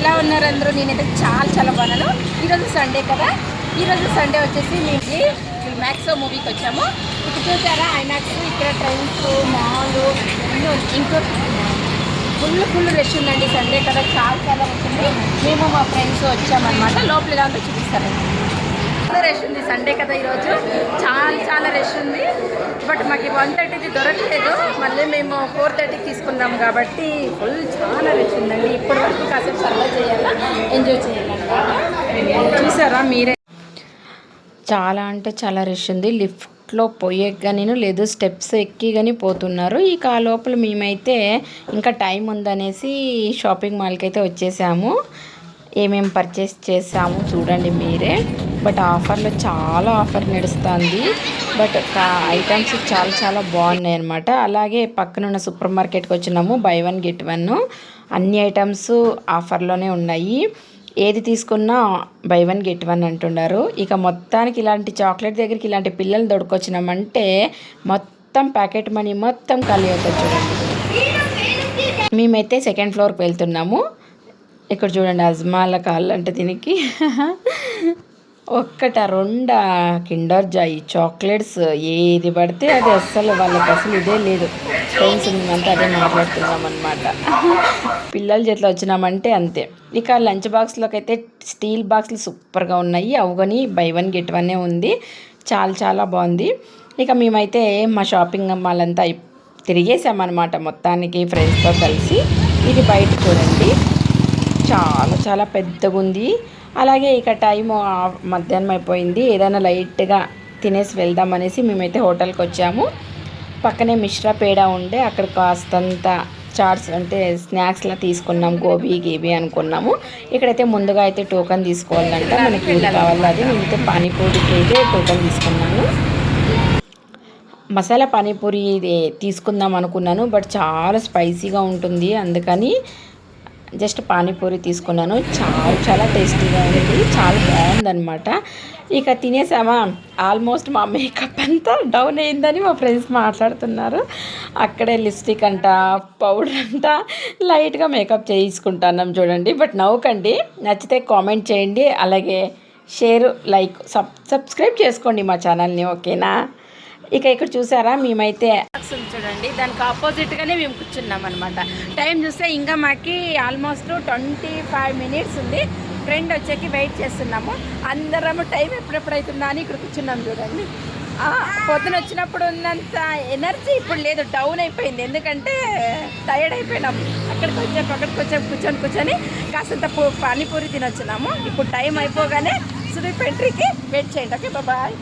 ఎలా ఉన్నారు అందరూ? నేనైతే చాలా చాలా బాగున్నాను. ఈరోజు సండే కదా? ఈరోజు సండే వచ్చేసి మేము మ్యాక్సో మూవీకి వచ్చాము. ఇక్కడ చూసారా ఐనాక్స్ ఇక్కడ ట్రైన్స్ మాల్ ఇంకో ఫుల్ ఫుల్ రష్ ఉందండి సండే కదా? చాలా చాలా రష్ మేము మా ఫ్రెండ్స్ వచ్చామన్నమాట. లోపల ఎలా చూపిస్తారండి. చాలా రష్ ఉంది. సండే కదా ఈరోజు. చాలా చాలా రష్ ఉంది. బట్ మాకు వన్ థర్టీది దొరకలేదు. మళ్ళీ మేము ఫోర్ థర్టీకి తీసుకున్నాం కాబట్టి ఫుల్ చాలా రష్ ఉందండి. ఇప్పటి వరకు కాసేపు సర్వే చేయాలా? ఎంజాయ్ చేయాలన్నమాట చూసారా మీరే? చాలా అంటే చాలా రష్ ఉంది. లిఫ్ట్లో పోయే కానీ లేదు స్టెప్స్ ఎక్కి కానీ పోతున్నారు. ఇక ఆ లోపల మేమైతే ఇంకా టైం ఉందనేసి షాపింగ్ మాల్కి అయితే వచ్చేసాము. ఏమేమి పర్చేస్ చేసాము చూడండి మీరే. బట్ ఆఫర్లో చాలా ఆఫర్ నడుస్తుంది. బట్ ఐటమ్స్ చాలా చాలా బాగున్నాయి అనమాట అలాగే పక్కన ఉన్న సూపర్ మార్కెట్కి వచ్చినాము బై వన్ గెట్ వన్. అన్ని ఐటమ్స్ ఆఫర్లోనే ఉన్నాయి. ఏది తీసుకున్నా బై వన్ గెట్ వన్ అంటున్నారు. ఇక మొత్తానికి ఇలాంటి చాక్లెట్ దగ్గరికి ఇలాంటి పిల్లలు దొడుకొచ్చినామంటే మొత్తం ప్యాకెట్ మనీ మొత్తం ఖాళీ అవుతుంది చూడండి. మేమైతే సెకండ్ ఫ్లోర్కి వెళ్తున్నాము. ఇక్కడ చూడండి అజ్మాల కాళ్ళు అంటే దీనికి. ఒక్కట రెండ కిండర్ జాయ్ చాక్లెట్స్ ఏది పడితే అది అస్సలు వాళ్ళకి అసలు ఇదే లేదు. ఫ్రెండ్స్ మేమంతా అదే మాట్లాడుతున్నాం అనమాట పిల్లల చేతిలో వచ్చినామంటే అంతే. ఇక లంచ్ బాక్స్లోకి అయితే స్టీల్ బాక్స్లు సూపర్గా ఉన్నాయి. అవు బై వన్ గెట్ వన్నే ఉంది. చాలా చాలా బాగుంది. ఇక మేమైతే మా షాపింగ్ మాల్ అంతా తిరిగేసామన్నమాట మొత్తానికి ఫ్రెండ్స్తో కలిసి. ఇది బయట చూడండి. చాలా చాలా పెద్దగా ఉంది. అలాగే ఇక టైం మధ్యాహ్నం అయిపోయింది. ఏదైనా లైట్గా తినేసి వెళ్దాం అనేసి మేమైతే హోటల్కి వచ్చాము. పక్కనే మిశ్రా పేడ ఉండే అక్కడ కాస్తంత చాట్స్ అంటే స్నాక్స్లా తీసుకున్నాం గోబీ గేబీ అనుకున్నాము. ఇక్కడైతే ముందుగా అయితే టోకన్ తీసుకోవాలంట మనకి ఏది కావాలో అది. నేనైతే పానీపూరికి అయితే టోకన్ తీసుకున్నాను. మసాలా పానీపూరి ఇది తీసుకుందాం అనుకున్నాను బట్ చాలా స్పైసీగా ఉంటుంది. అందుకని జస్ట్ పానీపూరి తీసుకున్నాను. చాలా చాలా టేస్టీగా ఉంది. చాలా బాగుందనమాట ఇక తినేసామా? ఆల్మోస్ట్ మా మేకప్ అంతా డౌన్ అయిందని మా ఫ్రెండ్స్ మాట్లాడుతున్నారు. అక్కడే లిప్స్టిక్ అంట పౌడర్ అంట లైట్గా మేకప్ చేయించుకుంటున్నాం చూడండి. బట్ నవ్వుకండి నచ్చితే కామెంట్ చేయండి. అలాగే షేర్ లైక్ సబ్ సబ్స్క్రైబ్ చేసుకోండి మా ఛానల్ని ఓకేనా? ఇక ఇక్కడ చూసారా? మేమైతే బాక్స్ దానికి ఆపోజిట్గానే మేము కూర్చున్నాం అనమాట టైం చూస్తే ఇంకా మాకి ఆల్మోస్ట్ ట్వంటీ ఫైవ్ మినిట్స్ ఉంది. ఫ్రెండ్ వచ్చేకి వెయిట్ చేస్తున్నాము. అందరము టైం ఎప్పుడెప్పుడైతుందా అని ఇక్కడ కూర్చున్నాం చూడండి. పొద్దున వచ్చినప్పుడు ఉన్నంత ఎనర్జీ ఇప్పుడు లేదు. డౌన్ అయిపోయింది. ఎందుకంటే టైర్డ్ అయిపోయినాము. అక్కడికి వచ్చాము అక్కడికి వచ్చాము కూర్చొని కూర్చొని కాసంత పూ- పానీపూరి తినొచ్చున్నాము ఇప్పుడు టైం అయిపోగానే సుదీప్ ఎంట్రీకి వెయిట్ చేయండి. Okay bye